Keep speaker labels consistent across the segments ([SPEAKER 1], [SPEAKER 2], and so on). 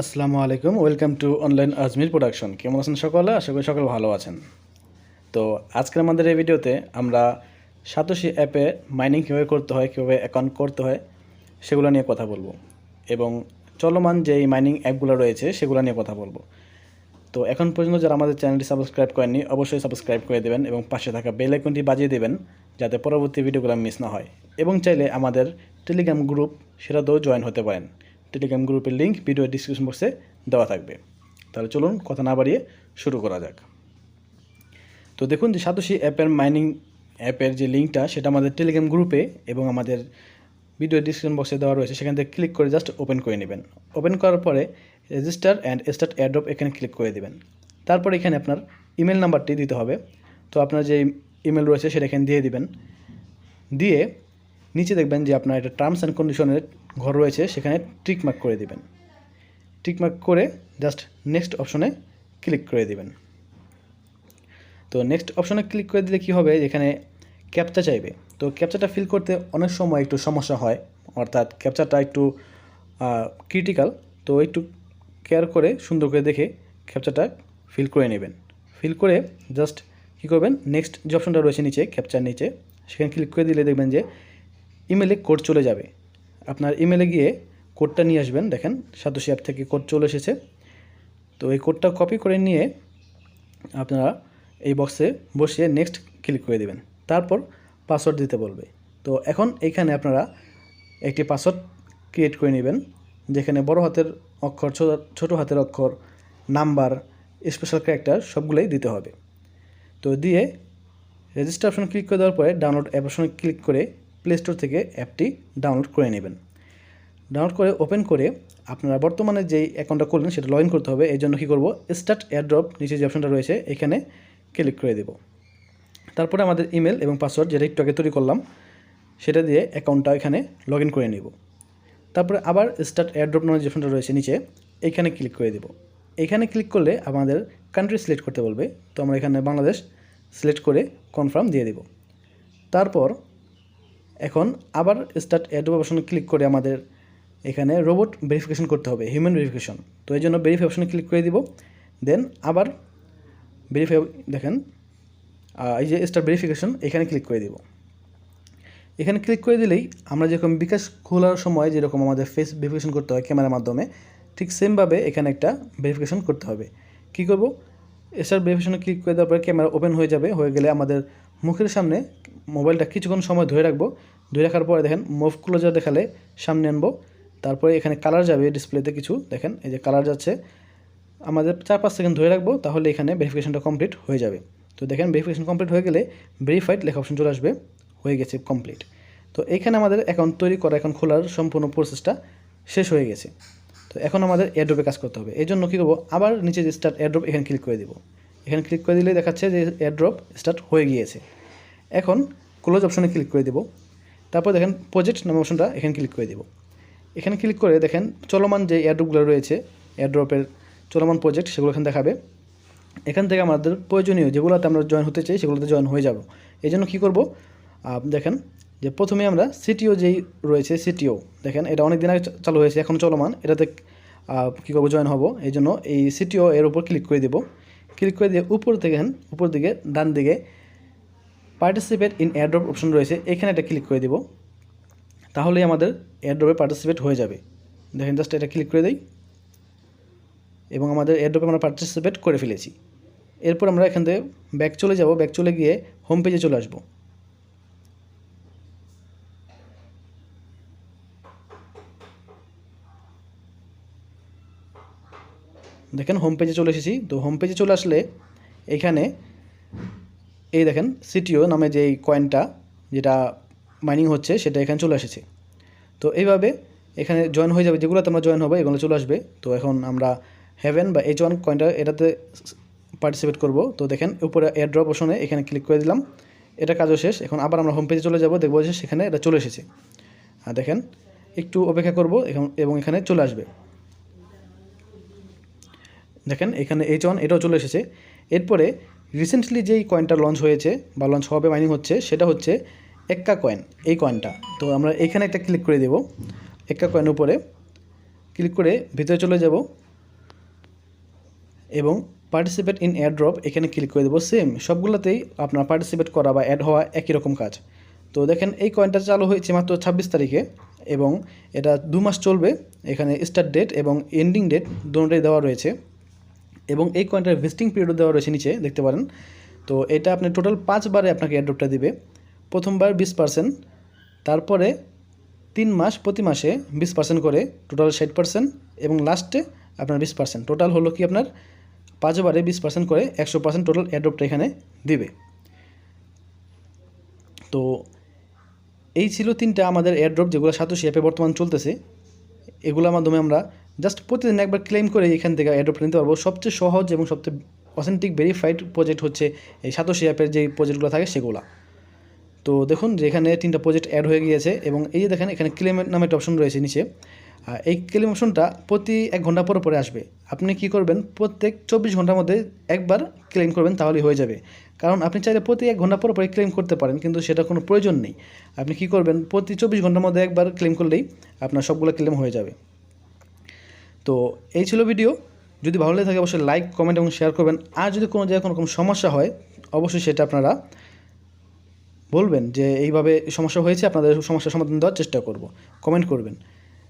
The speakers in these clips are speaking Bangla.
[SPEAKER 1] আসসালামু আলাইকুম, welcome to online Ajmir production. কেমন আছেন সকলে? আশা করি সকলে ভালো আছেন। তো আজকের আমাদের এই ভিডিওতে আমরা সাতোশি অ্যাপে মাইনিং কীভাবে করতে হয়, কীভাবে অ্যাকাউন্ট করতে হয়, সেগুলো নিয়ে কথা বলব। এবং চলমান যেই মাইনিং অ্যাপগুলো রয়েছে, সেগুলো নিয়ে কথা বলব। তো এখন পর্যন্ত যারা আমাদের চ্যানেলটি সাবস্ক্রাইব করেননি, অবশ্যই সাবস্ক্রাইব করে দেবেন এবং পাশে থাকা বেল আইকনটি বাজিয়ে দেবেন, যাতে পরবর্তী ভিডিওগুলো মিস না হয়। এবং চাইলে আমাদের টেলিগ্রাম গ্রুপ সেটাতেও জয়েন হতে পারেন। টেলিগ্রাম গ্রুপের লিঙ্ক ভিডিও ডিসক্রিপশন বক্সে দেওয়া থাকবে। তাহলে চলুন কথা না বাড়িয়ে শুরু করা যাক। তো দেখুন যে সাতোশি অ্যাপের মাইনিং অ্যাপের যে লিঙ্কটা সেটা আমাদের টেলিগ্রাম গ্রুপে এবং আমাদের ভিডিও ডিসক্রিপশন বক্সে দেওয়া রয়েছে। সেখান থেকে ক্লিক করে জাস্ট ওপেন করে নেবেন। ওপেন করার পরে রেজিস্টার অ্যান্ড স্টার্ট অ্যাড্রপ এখানে ক্লিক করে দেবেন। তারপর এখানে আপনার ইমেল নাম্বারটি দিতে হবে। তো আপনার যে ইমেল রয়েছে, সেটা এখানে দিয়ে দিবেন। দিয়ে নিচে দেখবেন যে আপনার একটা টার্মস অ্যান্ড কন্ডিশনের ঘর রয়েছে, সেখানে টিক মার্ক করে দিবেন। টিক মার্ক করে জাস্ট নেক্সট অপশনে ক্লিক করে দিবেন। তো নেক্সট অপশনে ক্লিক করে দিলে কি হবে? এখানে ক্যাপচা চাইবে। তো ক্যাপচাটা ফিল করতে অনেক সময় একটু সমস্যা হয়, অর্থাৎ ক্যাপচাটা একটু ক্রিটিক্যাল তো একটু কেয়ার করে সুন্দর করে দেখে ক্যাপচাটা ফিল করে নেবেন। ফিল করে জাস্ট কী করবেন? নেক্সট যে অপশনটা রয়েছে নিচে ক্যাপচার নিচে, সেখানে ক্লিক করে দিলে দেখবেন যে ইমেলে কোড চলে যাবে। আপনার ইমেলে গিয়ে কোডটা নিয়ে আসবেন। দেখেন, সাতোশি অ্যাপ থেকে কোড চলে এসেছে। তো এই কোডটা কপি করে নিয়ে আপনারা এই বক্সে বসিয়ে নেক্সট ক্লিক করে দেবেন। তারপর পাসওয়ার্ড দিতে বলবে। তো এখন এইখানে আপনারা একটি পাসওয়ার্ড ক্রিয়েট করে নেবেন, যেখানে বড় হাতের অক্ষর, ছোট- হাতের অক্ষর নাম্বার স্পেশাল ক্যারেক্টার সবগুলোই দিতে হবে। তো দিয়ে রেজিস্টার অপশন ক্লিক করে দেওয়ার পরে ডাউনলোড অ্যাপ ক্লিক করে প্লে স্টোর থেকে অ্যাপটি ডাউনলোড করে নেবেন। ডাউনলোড করে ওপেন করে আপনারা বর্তমানে যেই অ্যাকাউন্টটা করলেন সেটা লগ ইন করতে হবে। এই জন্য কী করব? স্টার্ট এয়ারড্রপ নিচে যে অপশনটা রয়েছে, এখানে ক্লিক করে দেব। তারপরে আমাদের ইমেল এবং পাসওয়ার্ড যেটা একটু আগে তৈরি করলাম, সেটা দিয়ে অ্যাকাউন্টটা এখানে লগ করে নেব। তারপরে আবার স্টার্ট এয়ারড্রপ নামে যে অপশনটা রয়েছে নিচে এইখানে ক্লিক করে দেব। এখানে ক্লিক করলে আমাদের কান্ট্রি সিলেক্ট করতে বলবে। তো আমরা এখানে বাংলাদেশ সিলেক্ট করে কনফার্ম দিয়ে দেব। তারপর এখন আবার স্টার্ট অ্যাডোব অপশনে ক্লিক করে আমাদের এখানে রোবট ভেরিফিকেশন করতে হবে হিউম্যান ভেরিফিকেশন তো এই জন্য ভেরিফাই অপশনে ক্লিক করে দিব দেন আবার ভেরিফাই দেখেন এই যে স্টার ভেরিফিকেশন এখানে ক্লিক করে দিব। এখানে ক্লিক করে দিলেই আমরা যেরকম বিকাশ খোলার সময় যেরকম আমাদের ফেস ভেরিফিকেশন করতে হয় ক্যামেরার মাধ্যমে, ঠিক সেমভাবে এখানে একটা ভেরিফিকেশন করতে হবে। কী করব? স্টার ভেরিফিকেশনে ক্লিক করে দেওয়ার পরে ক্যামেরা ওপেন হয়ে যাবে, হয়ে গেলে আমাদের মুখের সামনে মোবাইলটা কিছুক্ষণ সময় ধরে রাখব। ধরে রাখার পরে দেখেন মুভ ক্লোজার দেখালে সামনে আনব। তারপরে এখানে কালার যাবে ডিসপ্লেতে কিছু। দেখেন এই যে কালার যাচ্ছে। আমাদের চার পাঁচ সেকেন্ড ধরে রাখব, তাহলে এখানে ভেরিফিকেশনটা কমপ্লিট হয়ে যাবে। তো দেখেন ভেরিফিকেশন কমপ্লিট হয়ে গেলে ভেরিফাইড লেখা অপশন চলে আসবে। হয়ে গেছে কমপ্লিট তো এখানে আমাদের অ্যাকাউন্ট তৈরি করা অ্যাকাউন্ট খোলার সম্পূর্ণ প্রসেসটা শেষ হয়ে গেছে। তো এখন আমাদের এয়ারড্রপে কাজ করতে হবে। এই জন্য কী করব? আবার নিচে যে স্টার্ট এয়ারড্রপ এখানে ক্লিক করে দিব। এখানে ক্লিক করে দিলে দেখাচ্ছে যে এয়ারড্রপ স্টার্ট হয়ে গিয়েছে। এখন ক্লোজ অপশনে ক্লিক করে দেব। তারপর দেখেন প্রজেক্ট নামে অপশনটা এখানে ক্লিক করে দেব। এখানে ক্লিক করে দেখেন চলমান যে এয়ারড্রপগুলো রয়েছে এয়ারড্রপের চলমান প্রজেক্ট সেগুলো এখানে দেখাবে। এখান থেকে আমাদের প্রয়োজনীয় যেগুলোতে আমরা জয়েন হতে চাই সেগুলোতে জয়েন হয়ে যাব। এই জন্য কী করব? দেখেন যে প্রথমে আমরা সিটিও যেই রয়েছে সিটিও দেখেন এটা অনেক দিন আগে চালু হয়েছে, এখন চলমান। এটাতে কী করব? জয়েন হব। এই জন্য এই সিটিও এর উপর ক্লিক করে দেব। ক্লিক করে দিয়ে উপর থেকে, উপর দিকে, ডান দিকে পার্টিসিপেট ইন এয়ারড্রপ অপশন রয়েছে, এখানে এটা ক্লিক করে দেব। তাহলেই আমাদের এয়ারড্রপে পার্টিসিপেট হয়ে যাবে। দেখেন জাস্ট এটা ক্লিক করে দিই। এবং আমাদের এয়ারড্রপে আমরা পার্টিসিপেট করে ফেলেছি। এরপর আমরা এখান থেকে ব্যাক চলে যাব। ব্যাক চলে গিয়ে হোম পেজে চলে আসব। দেখেন হোম পেজে চলে এসেছি। তো হোম পেজে চলে আসলে এখানে এই দেখেন সিটিও নামে যে এই কয়েনটা যেটা মাইনিং হচ্ছে, সেটা এখানে চলে এসেছে। তো এইভাবে এখানে জয়েন হয়ে যাবে, যেগুলোতে আমরা জয়েন হবে, এগুলো চলে আসবে। তো এখন আমরা হেভেন বা এইচ ওয়ান কয়েনটা এটাতে পার্টিসিপেট করব। তো দেখেন, উপরে এয়ারড্রপ অপশনে এখানে ক্লিক করে দিলাম। এটা কাজও শেষ। এখন আবার আমরা হোম পেজে চলে যাব, দেখব যে সেখানে এটা চলে এসেছে। আর দেখেন, একটু অপেক্ষা করব, এখন এবং এখানে চলে আসবে। দেখেন, এখানে এইচ ওয়ান এটাও চলে এসেছে। এরপরে রিসেন্টলি যেই কয়েনটা লঞ্চ হয়েছে বা লঞ্চ হবে মাইনিং হচ্ছে, সেটা হচ্ছে এক্কা কয়েন এই কয়েনটা তো আমরা এখানে একটা ক্লিক করে দেব। এক্কা কয়েন উপরে ক্লিক করে ভিতরে চলে যাব এবং পার্টিসিপেট ইন অ্যাড ড্রপ এখানে ক্লিক করে দেবো সেম সবগুলোতেই আপনার পার্টিসিপেট করা বা অ্যাড হওয়া একই রকম কাজ। তো দেখেন, এই কয়েনটা চালু হয়েছে মাত্র ছাব্বিশ তারিখে এবং এটা দু মাস চলবে। এখানে স্টার্ট ডেট এবং এন্ডিং ডেট দুটোটাই দেওয়া রয়েছে। এবং এই কয়েনটার ভিজিটিং পিরিয়ডও দেওয়া রয়েছে নিচে, দেখতে পারেন। তো এটা আপনি টোটাল পাঁচবারে আপনাকে অ্যাড্রপটা দিবে। প্রথমবার বিশ পার্সেন্ট তারপরে তিন মাস, প্রতি মাসে বিশ পার্সেন্ট করে টোটাল ষাট পার্সেন্ট এবং লাস্টে আপনার বিশ পার্সেন্ট টোটাল হলো কি আপনার? পাঁচবারে বিশ পার্সেন্ট করে একশো পার্সেন্ট টোটাল অ্যাড্রপটা এখানে দিবে। তো এই ছিল তিনটা আমাদের এয়ারড্রপ যেগুলো সাতোশি অ্যাপে বর্তমান চলতেছে। এগুলোর মাধ্যমে আমরা জাস্ট প্রতিদিন একবার ক্লেম করে এখান থেকে এয়ারড্রপটা নিতে পারব। সবচেয়ে সহজ এবং সবচেয়ে অথেন্টিক ভেরিফাইড প্রজেক্ট হচ্ছে এই সাতোশি অ্যাপের যে প্রজেক্টগুলো থাকে সেগুলো। তো দেখুন যে এখানে তিনটা প্রজেক্ট অ্যাড হয়ে গিয়েছে এবং এই যে দেখেন এখানে ক্লেম নামে একটা অপশন রয়েছে নিচে। এই ক্লেম অপশনটা প্রতি এক ঘণ্টা পর পরে আসবে। আপনি কি করবেন? প্রত্যেক চব্বিশ ঘণ্টার মধ্যে একবার ক্লেম করবেন তাহলেই হয়ে যাবে। কারণ আপনি চাইলে প্রতি এক ঘণ্টা পরে পরে ক্লেম করতে পারেন, কিন্তু সেটা কোনো প্রয়োজন নেই। আপনি কি করবেন? প্রতি চব্বিশ ঘণ্টার মধ্যে একবার ক্লেম করলেই আপনার সবগুলো ক্লেম হয়ে যাবে। তো এই ছিল ভিডিও। যদি ভালো লেগে থাকে অবশ্যই লাইক কমেন্ট এবং শেয়ার করবেন। আর যদি কোনো জায়গায় কোনো রকম সমস্যা হয়, অবশ্যই সেটা আপনারা বলবেন যে এইভাবে সমস্যা হয়েছে, আপনাদের সমস্যার সমাধান দেওয়ার চেষ্টা করব। কমেন্ট করবেন।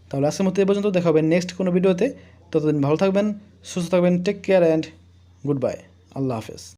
[SPEAKER 1] তাহলে আজকের মতো এ পর্যন্ত, দেখা হবে নেক্সট কোনো ভিডিওতে। ততদিন ভালো থাকবেন, সুস্থ থাকবেন take care and good bye আল্লাহ হাফেজ।